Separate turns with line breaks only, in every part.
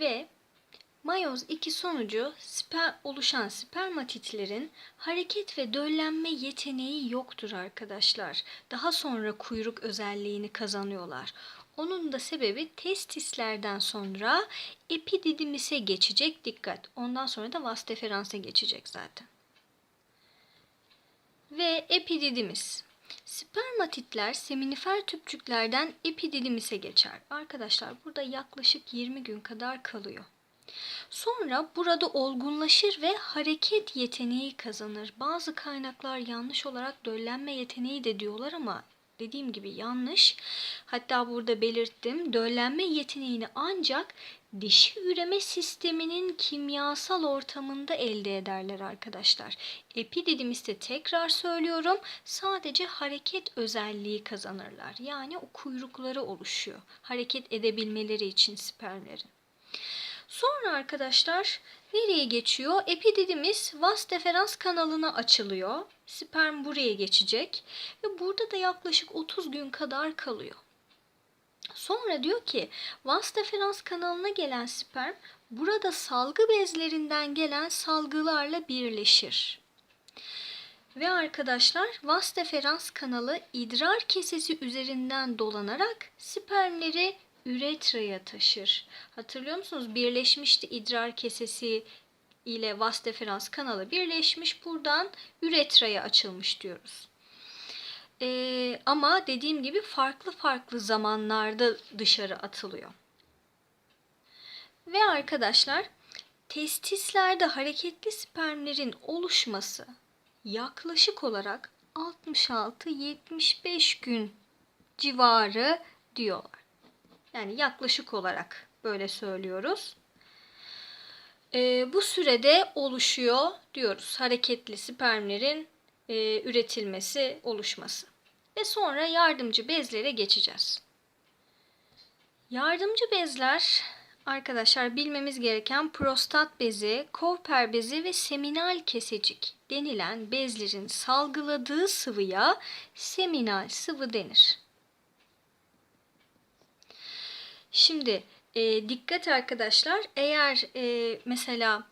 ve mayoz 2 sonucu sper, oluşan spermatitlerin hareket ve döllenme yeteneği yoktur arkadaşlar. Daha sonra kuyruk özelliğini kazanıyorlar. Onun da sebebi testislerden sonra epididimise geçecek dikkat. Ondan sonra da vas deferansa geçecek zaten. Ve epididimis. Spermatitler seminifer tüpçüklerden epididimise geçer. Arkadaşlar burada yaklaşık 20 gün kadar kalıyor. Sonra burada olgunlaşır ve hareket yeteneği kazanır. Bazı kaynaklar yanlış olarak döllenme yeteneği de diyorlar ama dediğim gibi yanlış. Hatta burada belirttim. Döllenme yeteneğini ancak dişi üreme sisteminin kimyasal ortamında elde ederler arkadaşlar. Epididimiste tekrar söylüyorum sadece hareket özelliği kazanırlar. Yani o kuyrukları oluşuyor. Hareket edebilmeleri için spermlerin. Sonra arkadaşlar nereye geçiyor? Epididimis vas deferans kanalına açılıyor. Sperm buraya geçecek ve burada da yaklaşık 30 gün kadar kalıyor. Sonra diyor ki vas deferans kanalına gelen sperm burada salgı bezlerinden gelen salgılarla birleşir. Ve arkadaşlar vas deferans kanalı idrar kesesi üzerinden dolanarak spermleri üretraya taşır. Hatırlıyor musunuz? Birleşmişti idrar kesesi ile vas deferans kanalı birleşmiş. Buradan üretraya açılmış diyoruz. Ee, ama dediğim gibi farklı farklı zamanlarda dışarı atılıyor. Ve arkadaşlar testislerde hareketli spermlerin oluşması yaklaşık olarak 66-75 gün civarı diyorlar. Yani yaklaşık olarak böyle söylüyoruz. E, bu sürede oluşuyor diyoruz hareketli spermlerin e, üretilmesi, oluşması. Ve sonra yardımcı bezlere geçeceğiz. Yardımcı bezler arkadaşlar bilmemiz gereken prostat bezi, Cowper bezi ve seminal kesecik denilen bezlerin salgıladığı sıvıya seminal sıvı denir. Şimdi e, dikkat arkadaşlar eğer e, mesela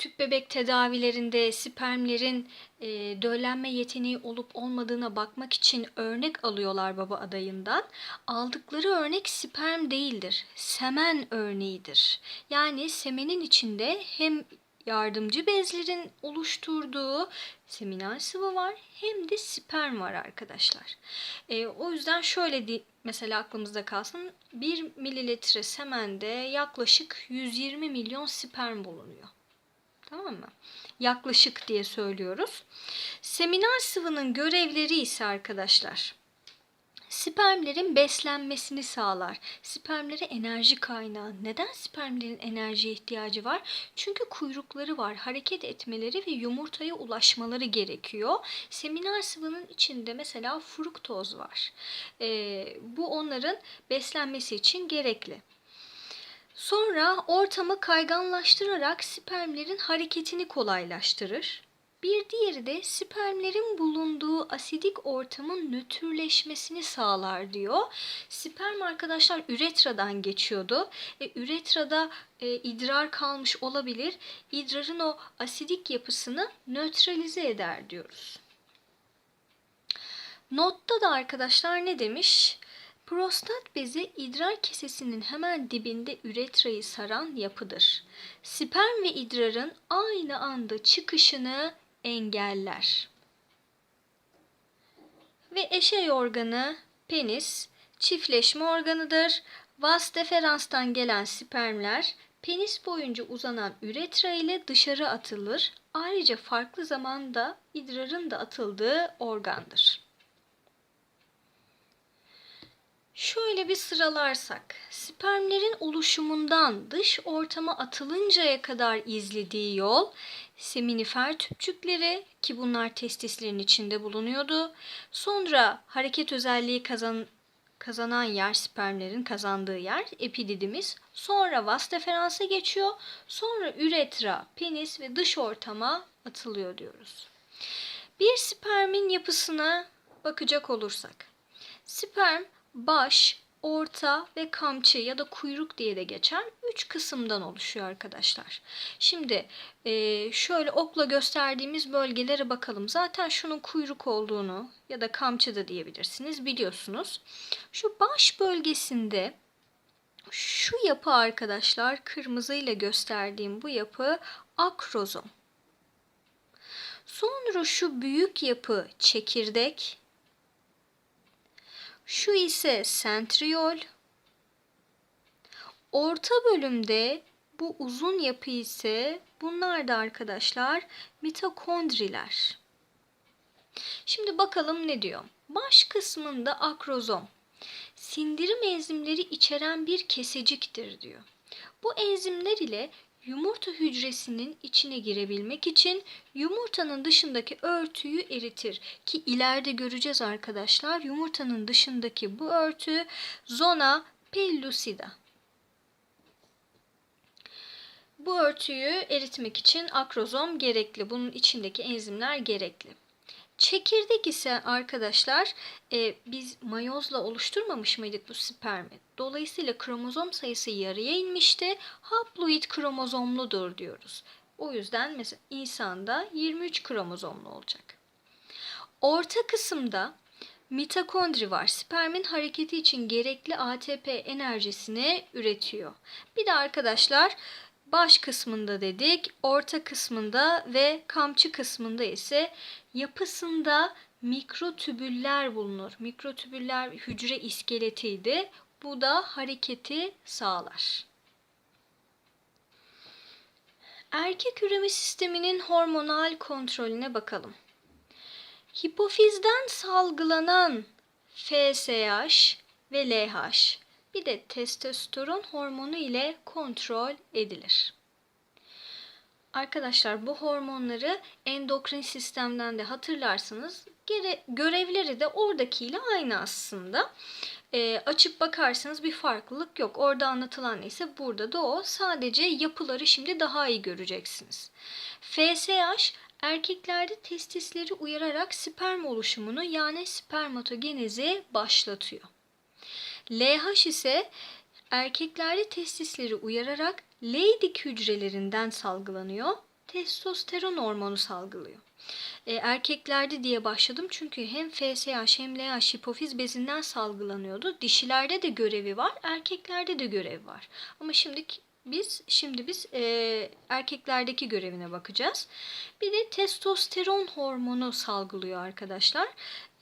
tüp bebek tedavilerinde spermlerin e, döllenme yeteneği olup olmadığına bakmak için örnek alıyorlar baba adayından. Aldıkları örnek sperm değildir. Semen örneğidir. Yani semenin içinde hem yardımcı bezlerin oluşturduğu seminal sıvı var hem de sperm var arkadaşlar. E, o yüzden şöyle di mesela aklımızda kalsın 1 mililitre semende yaklaşık 120 milyon sperm bulunuyor. Tamam mı? Yaklaşık diye söylüyoruz. Seminal sıvının görevleri ise arkadaşlar spermlerin beslenmesini sağlar. Spermlere enerji kaynağı. Neden spermlerin enerjiye ihtiyacı var? Çünkü kuyrukları var. Hareket etmeleri ve yumurtaya ulaşmaları gerekiyor. Seminal sıvının içinde mesela fruktoz var. Ee, bu onların beslenmesi için gerekli. Sonra ortamı kayganlaştırarak spermlerin hareketini kolaylaştırır. Bir diğeri de spermlerin bulunduğu asidik ortamın nötrleşmesini sağlar diyor. Sperm arkadaşlar üretradan geçiyordu. E, üretrada e, idrar kalmış olabilir. İdrarın o asidik yapısını nötralize eder diyoruz. Notta da arkadaşlar ne demiş? Prostat bezi idrar kesesinin hemen dibinde üretrayı saran yapıdır. Sperm ve idrarın aynı anda çıkışını engeller. Ve eşey organı penis çiftleşme organıdır. Vas deferanstan gelen spermler penis boyunca uzanan üretra ile dışarı atılır. Ayrıca farklı zamanda idrarın da atıldığı organdır. Şöyle bir sıralarsak, spermlerin oluşumundan dış ortama atılıncaya kadar izlediği yol, seminifer tüpçükleri ki bunlar testislerin içinde bulunuyordu. Sonra hareket özelliği kazan, kazanan yer spermlerin kazandığı yer epididimiz. Sonra vas deferansa geçiyor. Sonra üretra, penis ve dış ortama atılıyor diyoruz. Bir spermin yapısına bakacak olursak. Sperm baş, orta ve kamçı ya da kuyruk diye de geçer. Üç kısımdan oluşuyor arkadaşlar. Şimdi e, şöyle okla gösterdiğimiz bölgelere bakalım. Zaten şunun kuyruk olduğunu ya da kamçı da diyebilirsiniz biliyorsunuz. Şu baş bölgesinde şu yapı arkadaşlar kırmızıyla gösterdiğim bu yapı akrozom. Sonra şu büyük yapı çekirdek. Şu ise sentriol. Orta bölümde bu uzun yapı ise bunlar da arkadaşlar mitokondriler. Şimdi bakalım ne diyor. Baş kısmında akrozom sindirim enzimleri içeren bir keseciktir diyor. Bu enzimler ile yumurta hücresinin içine girebilmek için yumurtanın dışındaki örtüyü eritir ki ileride göreceğiz arkadaşlar. Yumurtanın dışındaki bu örtü zona pellucida. Bu örtüyü eritmek için akrozom gerekli. Bunun içindeki enzimler gerekli. Çekirdek ise arkadaşlar e, biz mayozla oluşturmamış mıydık bu spermi? Dolayısıyla kromozom sayısı yarıya inmişti. Haploid kromozomludur diyoruz. O yüzden mesela insanda 23 kromozomlu olacak. Orta kısımda mitokondri var. Spermin hareketi için gerekli ATP enerjisini üretiyor. Bir de arkadaşlar baş kısmında dedik, orta kısmında ve kamçı kısmında ise yapısında mikrotübüller bulunur. Mikrotübüller hücre iskeletiydi. Bu da hareketi sağlar. Erkek üreme sisteminin hormonal kontrolüne bakalım. Hipofizden salgılanan FSH ve LH bir de testosteron hormonu ile kontrol edilir. Arkadaşlar bu hormonları endokrin sistemden de hatırlarsınız. Gere, görevleri de oradakiyle aynı aslında. E, açıp bakarsanız bir farklılık yok. Orada anlatılan neyse burada da o. Sadece yapıları şimdi daha iyi göreceksiniz. FSH erkeklerde testisleri uyararak sperm oluşumunu yani spermatogenezi başlatıyor. LH ise erkeklerde testisleri uyararak Leydig hücrelerinden salgılanıyor. Testosteron hormonu salgılıyor. E, erkeklerde diye başladım çünkü hem FSH hem LH hipofiz bezinden salgılanıyordu. Dişilerde de görevi var, erkeklerde de görev var. Ama şimdi biz şimdi biz e, erkeklerdeki görevine bakacağız. Bir de testosteron hormonu salgılıyor arkadaşlar.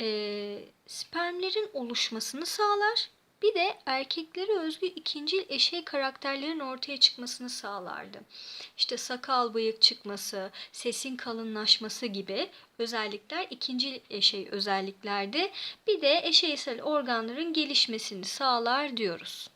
E, spermlerin oluşmasını sağlar bir de erkeklere özgü ikincil eşey karakterlerin ortaya çıkmasını sağlardı. İşte sakal bıyık çıkması, sesin kalınlaşması gibi özellikler ikincil eşey özelliklerdi. Bir de eşeysel organların gelişmesini sağlar diyoruz.